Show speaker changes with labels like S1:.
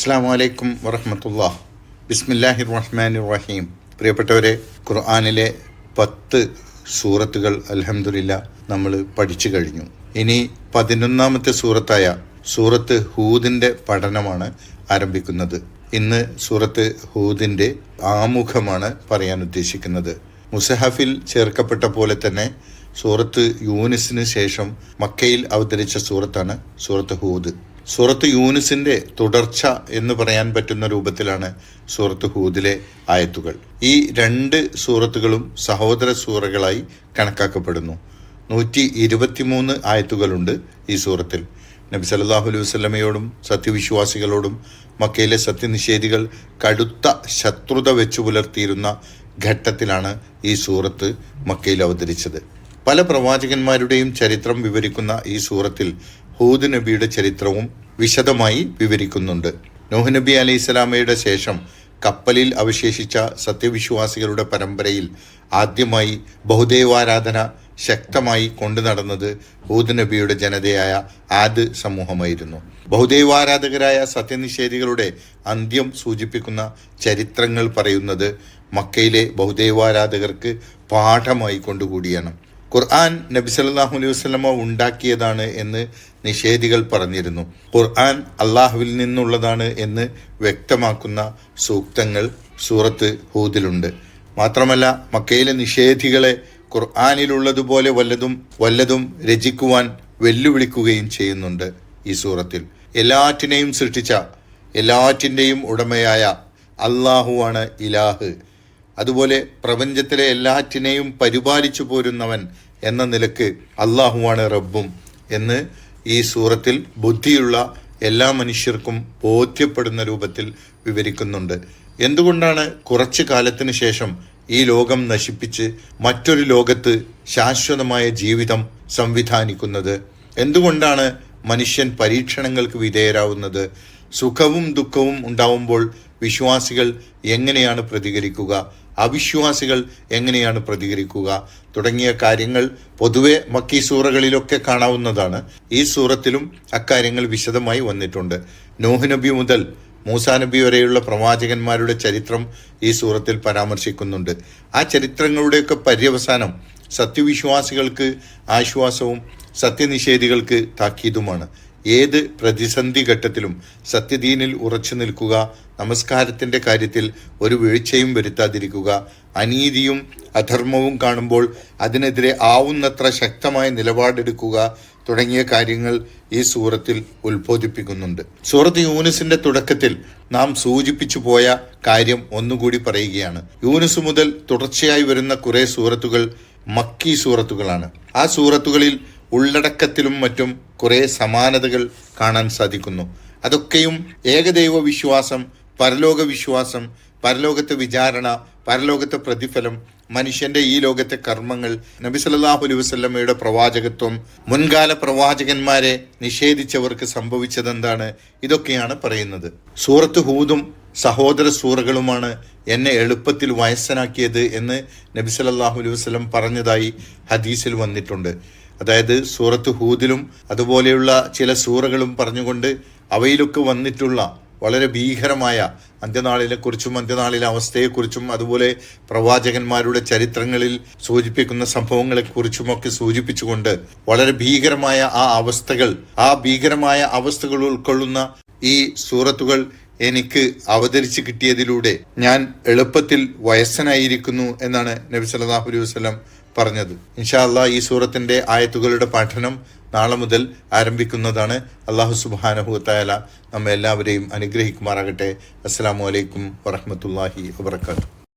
S1: അസ്സാം വലൈക്കും വറഹമത്തുള്ള ബിസ്മില്ലാഹിർ റഹ്മാൻ റഹീം പ്രിയപ്പെട്ടവരെ ഖുർആാനിലെ പത്ത് സൂറത്തുകൾ അലഹമുല്ല നമ്മൾ പഠിച്ചു കഴിഞ്ഞു. ഇനി പതിനൊന്നാമത്തെ സൂറത്തായ സൂറത്ത് ഹൂദിന്റെ പഠനമാണ് ആരംഭിക്കുന്നത്. ഇന്ന് സൂറത്ത് ഹൂദിന്റെ ആമുഖമാണ് പറയാൻ ഉദ്ദേശിക്കുന്നത്. മുസഹഫിൽ ചേർക്കപ്പെട്ട പോലെ തന്നെ സൂറത്ത് യൂനിസിന് ശേഷം മക്കയിൽ അവതരിച്ച സൂറത്താണ് സൂറത്ത് ഹൂദ്. സൂറത്ത് യൂനിസിന്റെ തുടർച്ച എന്ന് പറയാൻ പറ്റുന്ന രൂപത്തിലാണ് സൂറത്ത് ഹൂദിലെ ആയത്തുകൾ. ഈ രണ്ട് സൂറത്തുകളും സഹോദര സൂറകളായി കണക്കാക്കപ്പെടുന്നു. നൂറ്റി ഇരുപത്തിമൂന്ന് ആയത്തുകളുണ്ട് ഈ സൂറത്തിൽ. നബി സല്ലാഹു അലൈഹി വസല്ലമയോടും സത്യവിശ്വാസികളോടും മക്കയിലെ സത്യനിഷേധികൾ കടുത്ത ശത്രുത വെച്ചു പുലർത്തിയിരുന്ന ഘട്ടത്തിലാണ് ഈ സൂറത്ത് മക്കയിൽ അവതരിച്ചത്. പല പ്രവാചകന്മാരുടെയും ചരിത്രം വിവരിക്കുന്ന ഈ സൂറത്തിൽ ഹൂദ് നബിയുടെ ചരിത്രവും വിശദമായി വിവരിക്കുന്നുണ്ട്. നോഹ് നബി അലൈഹി സ്വലാമയുടെ ശേഷം കപ്പലിൽ അവശേഷിച്ച സത്യവിശ്വാസികളുടെ പരമ്പരയിൽ ആദ്യമായി ബഹുദൈവാരാധന ശക്തമായി കൊണ്ടു നടന്നത് ഹൂദ് നബിയുടെ ജനതയായ ആദ് സമൂഹമായിരുന്നു. ബഹുദൈവാരാധകരായ സത്യനിഷേധികളുടെ അന്ത്യം സൂചിപ്പിക്കുന്ന ചരിത്രങ്ങൾ പറയുന്നത് മക്കയിലെ ബഹുദൈവാരാധകർക്ക് പാഠമായി കൊണ്ടുകൂടിയാണ്. ഖുർആൻ നബി അലൈഹി വസല്ലമ ഉണ്ടാക്കിയതാണ് എന്ന് നിഷേധികൾ പറഞ്ഞിരുന്നു. ഖുർആൻ അള്ളാഹുവിൽ നിന്നുള്ളതാണ് എന്ന് വ്യക്തമാക്കുന്ന സൂക്തങ്ങൾ സൂറത്ത് ഹൂദിലുണ്ട്. മാത്രമല്ല മക്കയിലെ നിഷേധികളെ ഖുർആാനിലുള്ളതുപോലെ വല്ലതും വല്ലതും രചിക്കുവാൻ വെല്ലുവിളിക്കുകയും ചെയ്യുന്നുണ്ട് ഈ സൂറത്തിൽ. എല്ലാറ്റിനെയും സൃഷ്ടിച്ച എല്ലാറ്റിന്റെയും ഉടമയായ അള്ളാഹുവാണ് ഇലാഹ്. അതുപോലെ പ്രപഞ്ചത്തിലെ എല്ലാറ്റിനെയും പരിപാലിച്ചു പോരുന്നവൻ എന്ന നിലയ്ക്ക് അള്ളാഹുവാണ് റബ്ബും എന്ന് ഈ സൂറത്തിൽ ബുദ്ധിയുള്ള എല്ലാ മനുഷ്യർക്കും ബോധ്യപ്പെടുന്ന രൂപത്തിൽ വിവരിക്കുന്നുണ്ട്. എന്തുകൊണ്ടാണ് കുറച്ചു കാലത്തിന് ശേഷം ഈ ലോകം നശിപ്പിച്ച് മറ്റൊരു ലോകത്ത് ശാശ്വതമായ ജീവിതം സംവിധാനിക്കുന്നത്? എന്തുകൊണ്ടാണ് മനുഷ്യൻ പരീക്ഷണങ്ങൾക്ക് വിധേയരാവുന്നത്? സുഖവും ദുഃഖവും ഉണ്ടാവുമ്പോൾ വിശ്വാസികൾ എങ്ങനെയാണ് പ്രതികരിക്കുക? അവിശ്വാസികൾ എങ്ങനെയാണ് പ്രതികരിക്കുക? തുടങ്ങിയ കാര്യങ്ങൾ പൊതുവെ മക്കി സൂറകളിലൊക്കെ കാണാവുന്നതാണ്. ഈ സൂറത്തിലും അക്കാര്യങ്ങൾ വിശദമായി വന്നിട്ടുണ്ട്. നോഹ് നബി മുതൽ മൂസാ നബി വരെയുള്ള പ്രവാചകന്മാരുടെ ചരിത്രം ഈ സൂറത്തിൽ പരാമർശിക്കുന്നുണ്ട്. ആ ചരിത്രങ്ങളുടെയൊക്കെ പര്യവസാനം സത്യവിശ്വാസികൾക്ക് ആശ്വാസവും സത്യനിഷേധികൾക്ക് താക്കീതുമാണ്. ഏത് പ്രതിസന്ധി ഘട്ടത്തിലും സത്യദീനിൽ ഉറച്ചു നിൽക്കുക നമസ്കാരത്തിന്റെ കാര്യത്തിൽ ഒരു വീഴ്ചയും വരുത്താതിരിക്കുക അനീതിയും അധർമ്മവും കാണുമ്പോൾ അതിനെതിരെ ആവുന്നത്ര ശക്തമായ നിലപാടെടുക്കുക തുടങ്ങിയ കാര്യങ്ങൾ ഈ സൂറത്തിൽ ഉത്ബോധിപ്പിക്കുന്നുണ്ട്. സൂറത്ത് യൂനുസിന്റെ തുടക്കത്തിൽ നാം സൂചിപ്പിച്ചു പോയ കാര്യം ഒന്നുകൂടി പറയുകയാണ്. യൂനുസ് മുതൽ തുടർച്ചയായി വരുന്ന കുറെ സൂറത്തുകൾ മക്കി സൂറത്തുകളാണ്. ആ സൂറത്തുകളിൽ ഉള്ളടക്കത്തിലും മറ്റും കുറെ സമാനതകൾ കാണാൻ സാധിക്കുന്നു. അതൊക്കെയും ഏകദൈവ വിശ്വാസം പരലോക വിശ്വാസം പരലോകത്തെ വിചാരണ പരലോകത്തെ പ്രതിഫലം മനുഷ്യന്റെ ഈ ലോകത്തെ കർമ്മങ്ങൾ നബി സല്ലല്ലാഹു അലൈഹി വസല്ലമയുടെ പ്രവാചകത്വം മുൻകാല പ്രവാചകന്മാരെ നിഷേധിച്ചവർക്ക് സംഭവിച്ചതെന്താണ്? ഇതൊക്കെയാണ് പറയുന്നത്. സൂറത്ത് ഹൂദും സഹോദര സൂറകളുമാണ് എന്നെ എളുപ്പത്തിൽ വയസ്സനാക്കിയത് എന്ന് നബി സല്ലാഹു അലൈഹി വസ്ലം പറഞ്ഞതായി ഹദീസിൽ വന്നിട്ടുണ്ട്. അതായത് സൂറത്ത് ഹൂദിലും അതുപോലെയുള്ള ചില സൂറകളും പറഞ്ഞുകൊണ്ട് അവയിലൊക്കെ വന്നിട്ടുള്ള വളരെ ഭീകരമായ അന്ത്യനാളിനെ കുറിച്ചും അന്ത്യനാളിലെ അവസ്ഥയെക്കുറിച്ചും അതുപോലെ പ്രവാചകന്മാരുടെ ചരിത്രങ്ങളിൽ സൂചിപ്പിക്കുന്ന സംഭവങ്ങളെക്കുറിച്ചുമൊക്കെ സൂചിപ്പിച്ചുകൊണ്ട് വളരെ ഭീകരമായ ആ അവസ്ഥകൾ ആ ഭീകരമായ അവസ്ഥകൾ ഉൾക്കൊള്ളുന്ന ഈ സൂറത്തുകൾ എനിക്ക് അവതരിച്ച് കിട്ടിയതിലൂടെ ഞാൻ എളുപ്പത്തിൽ വയസ്സനായിരിക്കുന്നു എന്നാണ് നബി സല്ലല്ലാഹു അലൈഹി വസല്ലം പറഞ്ഞത്. ഇൻഷാ അല്ലാ ഈ സൂറത്തിന്റെ ആയത്തുകളുടെ പഠനം നാളെ മുതൽ ആരംഭിക്കുന്നതാണ്. അള്ളാഹു സുബാനഹു തായാല നമ്മെ എല്ലാവരെയും അനുഗ്രഹിക്കുമാറാകട്ടെ. അസ്സാം വലൈക്കും വറഹമത്തല്ലാഹി വാബർക്കാത്തു